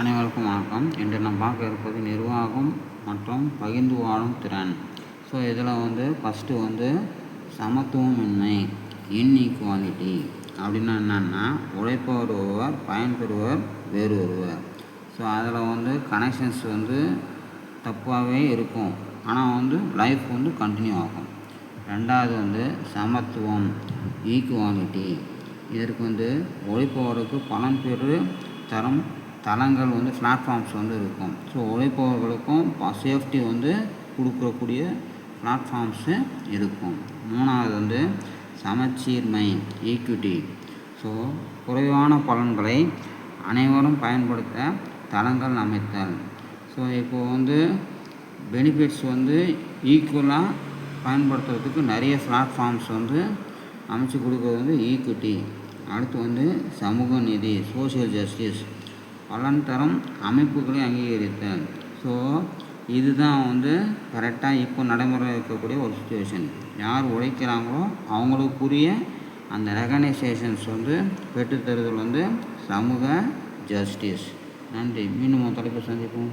அனைவருக்கும் வணக்கம். இன்று நம்ம பார்க்க இருப்பது நிர்வாகம் மற்றும் பகிர்ந்து வாழும் திறன். ஸோ இதில் வந்து ஃபஸ்ட்டு வந்து சமத்துவமின்மை இன்இக்வாலிட்டி அப்படின்னா என்னென்னா உழைப்பவர் ஒருவர் பயன்பெறுவர் வேறு ஒருவர் ஸோ அதில் வந்து கனெக்ஷன்ஸ் வந்து தப்பாகவே இருக்கும். ஆனால் வந்து லைஃப் வந்து கண்டினியூ ஆகும். ரெண்டாவது வந்து சமத்துவம் ஈக்குவாலிட்டி இதற்கு வந்து உழைப்பவருக்கு பலன் பெறு தரம் தளங்கள் வந்து பிளாட்ஃபார்ம்ஸ் வந்து இருக்கும். ஸோ உழைப்பவர்களுக்கும் சேஃப்டி வந்து கொடுக்கக்கூடிய பிளாட்ஃபார்ம்ஸு இருக்கும். மூணாவது வந்து சமச்சீர்மை ஈக்விட்டி ஸோ குறைவான பலன்களை அனைவரும் பயன்படுத்த தளங்கள் அமைத்தல். ஸோ இப்போது வந்து பெனிஃபிட்ஸ் வந்து ஈக்குவலாக பயன்படுத்துறதுக்கு நிறைய பிளாட்ஃபார்ம்ஸ் வந்து அமைச்சு கொடுக்குறது வந்து ஈக்விட்டி அடுத்து வந்து சமூக நீதி சோஷியல் ஜஸ்டிஸ் பலன் தரும் அமைப்புகளை அங்கீகரித்தல் ஸோ இதுதான் வந்து கரெக்டாக இப்போ நடைமுறை இருக்கக்கூடிய ஒரு சுச்சுவேஷன் யார் உழைக்கிறாங்களோ அவங்களுக்குரிய அந்த ரெகனைசேஷன்ஸ் வந்து பெற்றுத்தருதல் வந்து சமூக ஜஸ்டிஸ் நன்றி. மீண்டும் தலைப்பு சந்திப்போம்.